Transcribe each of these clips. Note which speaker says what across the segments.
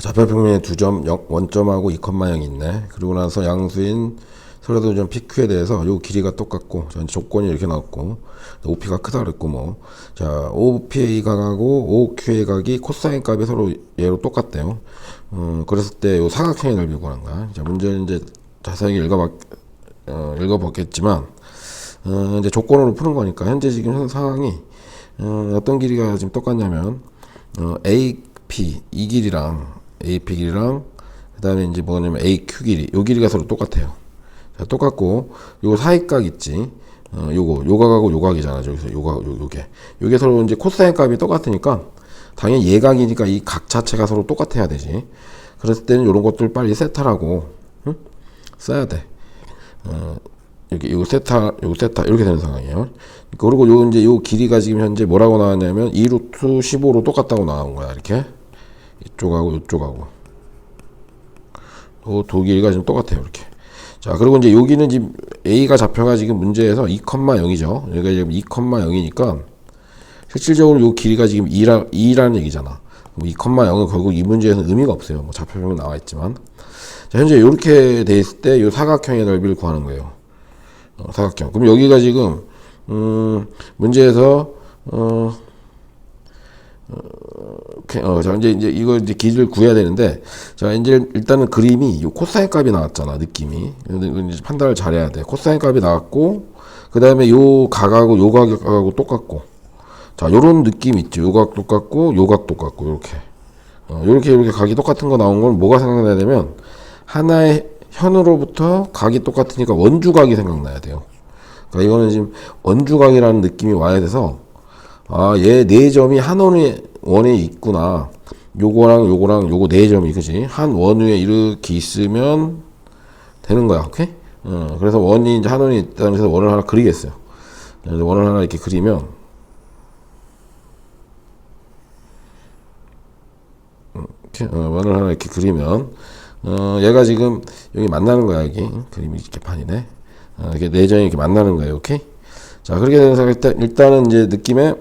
Speaker 1: 좌표평면에 두 점, 원점하고 2,0이 있네. 그리고 나서 양수인 설레도점 PQ에 대해서 요 길이가 똑같고, 조건이 이렇게 나왔고, OP가 크다 그랬고, 뭐. 자, OPA 각하고 OQA 각이 코사인 값이 서로 얘로 똑같대요. 어, 그랬을 때 요 사각형의 구하는 거야. 자, 문제는 이제 자세하게 읽어봤, 어, 읽어봤겠지만, 어, 이제 조건으로 푸는 거니까, 현재 지금 현 상황이, 어, 어떤 길이가 지금 똑같냐면, 어, AP, 이 길이랑, AP 길이랑, 그 다음에 이제 뭐냐면 AQ 길이, 요 길이가 서로 똑같아요. 자, 똑같고, 요 사이각 있지. 어, 요거, 요각하고 요각이잖아. 저기서 요각, 요, 요게. 요게 서로 이제 코사인 값이 똑같으니까, 당연히 예각이니까 이 각 자체가 서로 똑같아야 되지. 그랬을 때는 요런 것들 빨리 세타라고, 응? 써야 돼. 어, 여기 요 세타, 요 세타, 이렇게 되는 상황이에요. 그리고 요 이제 요 길이가 지금 현재 뭐라고 나왔냐면 2루트 15로 똑같다고 나온 거야. 이렇게. 이쪽하고 이쪽하고. 요두 길이가 지금 똑같아요. 이렇게. 자, 그리고 이제 여기는 지금 A가 좌표가 지금 문제에서 2,0이죠. 여기가 지금 2,0이니까 실질적으로 요 길이가 지금 2라, 2라는 얘기잖아. 뭐 2,0은 결국 이 문제에서는 의미가 없어요. 뭐 좌표표면 나와 있지만. 자, 현재 이렇게 돼 있을 때요 사각형의 넓이를 구하는 거예요. 어, 사각형. 그럼 여기가 지금 음, 문제에서 어. 어, 자, 이제, 이제, 이거 이제 길이를 구해야 되는데, 자, 이제 일단은 그림이, 요 코사인 값이 나왔잖아, 느낌이. 이제 판단을 잘해야 돼. 코사인 값이 나왔고, 그 다음에 요 각하고 요 각하고 똑같고, 자, 요런 느낌 있죠. 요 각 똑같고, 요 각 똑같고, 요렇게. 어, 요렇게, 요렇게 각이 똑같은 거 나온 건 뭐가 생각나야 되면, 하나의 현으로부터 각이 똑같으니까 원주각이 생각나야 돼요. 그러니까 이거는 지금 원주각이라는 느낌이 와야 돼서, 아, 얘 네 점이 한 원에, 원에 있구나. 요거랑 요거랑 요거 네 점이, 그지? 한 원 위에 이렇게 있으면 되는 거야. 오케이? 어, 그래서 원이 이제 한 원이 있다는 데서 원을 하나 그리겠어요. 그래서 원을 하나 이렇게 그리면, 어, 원을 하나 이렇게 그리면, 어, 얘가 지금 여기 만나는 거야, 여기. 그림이 이렇게 판이네. 어, 이렇게 네 점이 이렇게 만나는 거예요. 오케이? 자, 그렇게 되면서 일단, 일단은 이제 느낌에,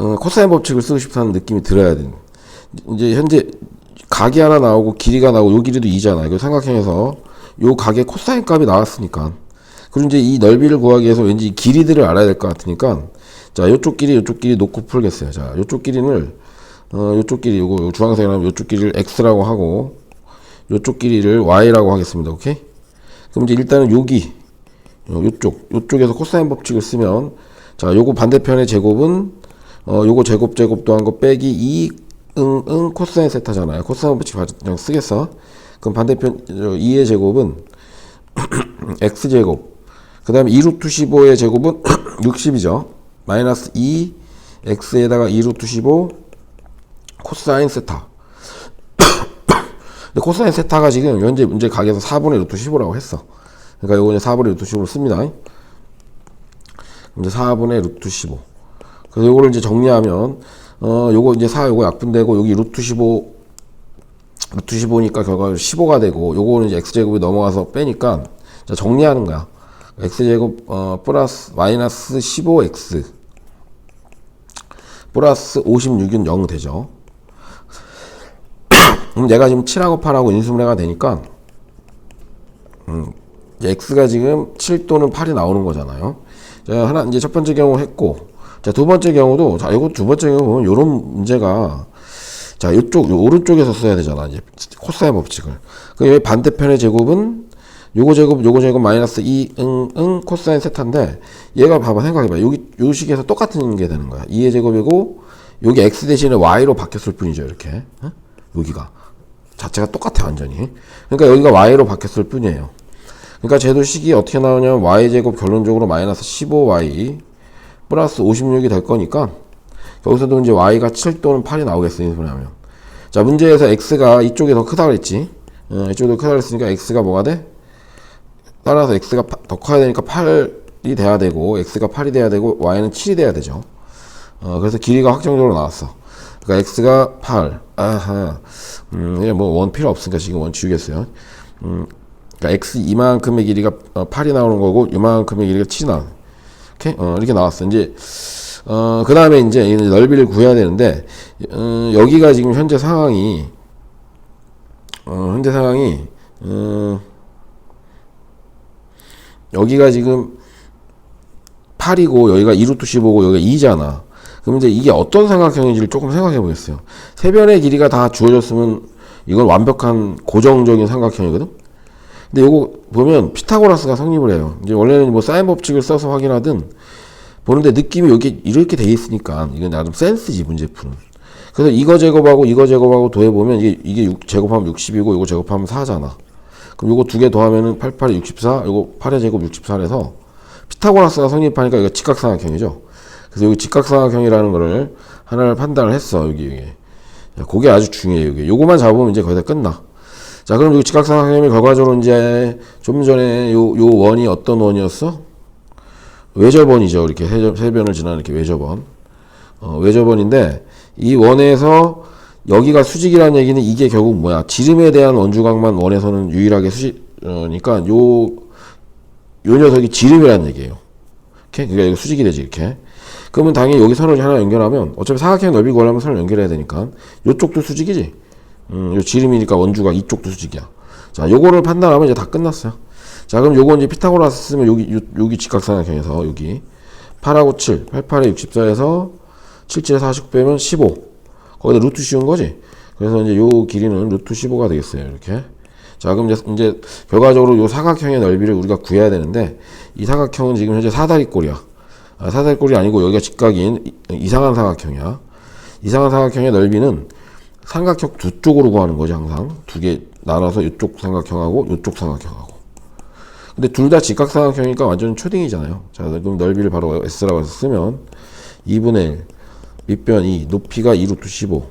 Speaker 1: 어, 코사인 법칙을 쓰고 싶다는 느낌이 들어야 돼. 이제 현재 각이 하나 나오고 길이가 나오고 요 길이도 2잖아. 이거 삼각형에서 요 각의 코사인 값이 나왔으니까. 그리고 이제 이 넓이를 구하기 위해서 왠지 이 길이들을 알아야 될 것 같으니까 자, 요쪽 길이 요쪽 길이 놓고 풀겠어요. 자, 요쪽 길이를 어, 요쪽 길이 요거 나면 요쪽 길이를 x라고 하고 요쪽 길이를 y라고 하겠습니다. 오케이? 그럼 이제 일단은 여기 요- 요쪽 요쪽에서 코사인 법칙을 쓰면 자, 요거 반대편의 제곱은 어, 요거 제곱 제곱 더한 거 빼기 2 응, 응, 코사인 세타잖아요. 코사인 법칙 그냥 쓰겠어. 그럼 반대편 2의 제곱은 x제곱. 그 다음에 2루트 15의 제곱은 60이죠. 마이너스 2 x에다가 2루트 15 코사인 세타. 근데 코사인 세타가 지금 현재 문제 각에서 4분의 루트 15라고 했어. 그러니까 요거 이제 4분의 루트 15로 씁니다. 이제 4분의 루트 15. 그래서 요거를 이제 정리하면 어 요거 이제 4 요거 약분되고 여기 루트 15 루트 15니까 결과로 15가 되고 요거는 이제 x제곱이 넘어가서 빼니까 자 정리하는 거야. x제곱 어 플러스 마이너스 15x 플러스 56은 0 되죠. 그럼 얘가 지금 7하고 8하고 인수분해가 되니까 음, x가 지금 7 또는 8이 나오는 거잖아요. 자, 하나 이제 첫 번째 경우 했고 자, 두 번째 경우도 자, 이거 두 번째 경우 보면 요런 문제가 자, 요쪽 요 오른쪽에서 써야 되잖아. 이제 코사인 법칙을. 그 여기 반대편의 제곱은 요거 제곱 요거 제곱 마이너스 2 응, 응, 코사인 세타인데 얘가 봐봐 생각해봐. 여기 요 식에서 똑같은 게 되는 거야. 2의 제곱이고 여기 x 대신에 y로 바뀌었을 뿐이죠. 이렇게. 어? 여기가 자체가 똑같아 완전히. 그러니까 여기가 y로 바뀌었을 뿐이에요. 그러니까 제도식이 어떻게 나오냐면 y제곱 결론적으로 마이너스 15y 플러스 56이 될 거니까 여기서도 이제 y가 7 또는 8이 나오겠어요. 인수분해하면. 자 문제에서 x가 이쪽이 더 크다 그랬지. 어, 이쪽이 더 크다 그랬으니까 x가 뭐가 돼? 따라서 x가 파- 더 커야 되니까 8이 돼야 되고 x가 8이 돼야 되고 y는 7이 돼야 되죠. 어, 그래서 길이가 확정적으로 나왔어. 그러니까 x가 8. 아하. 음, 이게 뭐원 필요 없으니까 지금 원 지우겠어요. 음, 그러니까 x 이만큼의 길이가 어, 8이 나오는 거고 이만큼의 길이가 7이 나오는. 오케이? 어, 이렇게 나왔어. 이제 어, 그 다음에 이제 이 넓이를 구해야 되는데, 어, 여기가 지금 현재 상황이, 어, 현재 상황이, 어, 여기가 지금 8이고, 여기가 2루트 15고, 여기가 2잖아. 그럼 이제 이게 어떤 삼각형인지를 조금 생각해 보겠어요. 세 변의 길이가 다 주어졌으면 이건 완벽한 고정적인 삼각형이거든? 근데 요거 보면 피타고라스가 성립을 해요. 이제 원래는 뭐 사인 법칙을 써서 확인하든 보는데 느낌이 여기 이렇게 돼 있으니까 이건 나름 센스지 문제풀은. 그래서 이거 제곱하고 이거 제곱하고 더해 보면 이게 이게 6 제곱하면 60이고 이거 제곱하면 4잖아. 그럼 요거 두 개 더하면은 88에 64, 요거 8의 제곱 64에서 피타고라스가 성립하니까 이거 직각삼각형이죠. 그래서 여기 직각삼각형이라는 거를 하나를 판단을 했어 여기 이게. 자, 그게 아주 중요해요. 이게 요거만 잡으면 이제 거의 다 끝나. 자, 그럼 이 직각삼각형이 결과적으로 이제 좀 전에 요, 요 원이 어떤 원이었어? 외접원이죠. 이렇게 세, 세 변을 지나는 이렇게 외접원. 어, 외접원인데 이 원에서 여기가 수직이라는 얘기는 이게 결국 뭐야? 지름에 대한 원주각만 원에서는 유일하게 수직이니까 요, 요 녀석이 지름이라는 얘기예요. 이렇게? 그러니까 수직이 되지, 이렇게. 그러면 당연히 여기 선을 하나 연결하면 어차피 사각형 넓이 구하려면 선을 연결해야 되니까 요쪽도 수직이지. 음, 요 지름이니까 원주가 이쪽도 수직이야. 자, 요거를 판단하면 이제 다 끝났어요. 자, 그럼 요거 이제 피타고라스 쓰면 여기, 요, 여기 직각삼각형에서 여기 8하고 7, 88에 64에서 77에 40 빼면 15. 거기다 루트 씌운 거지. 그래서 이제 요 길이는 루트 15가 되겠어요. 이렇게. 자, 그럼 이제, 이제 결과적으로 요 사각형의 넓이를 우리가 구해야 되는데 이 사각형은 지금 현재 사다리꼴이야. 아, 사다리꼴이 아니고 여기가 직각인 이- 이상한 사각형이야. 이상한 사각형의 넓이는 삼각형 두 쪽으로 구하는 거지 항상. 두 개 나눠서 이쪽 삼각형하고 이쪽 삼각형하고. 근데 둘 다 직각 삼각형이니까 완전 초딩이잖아요. 자 그럼 넓이를 바로 S라고 해서 쓰면 2분의 1 밑변 2 높이가 2루트 15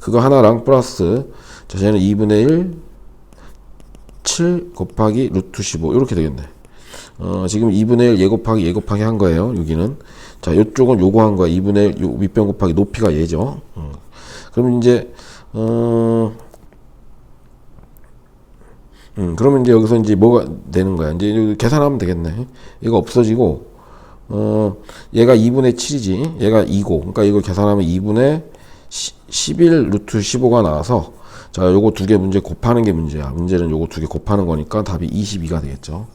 Speaker 1: 그거 하나랑 플러스 자 쟤는 2분의 1 7 곱하기 루트 15 이렇게 되겠네. 어, 지금 2분의 1 예 곱하기 예 곱하기 한 거예요 여기는. 자 요쪽은 요거 한 거야. 2분의 1요 밑변 곱하기 높이가 어. 그럼 이제 어 음, 그러면 이제 여기서 이제 뭐가 되는 거야? 이제 계산하면 되겠네. 이거 없어지고 어 얘가 2분의 7이지. 얘가 2고. 그러니까 이걸 계산하면 2분의 11 루트 15가 나와서 자, 요거 두 개 문제 곱하는 게 문제야. 문제는 요거 두 개 곱하는 거니까 답이 22가 되겠죠.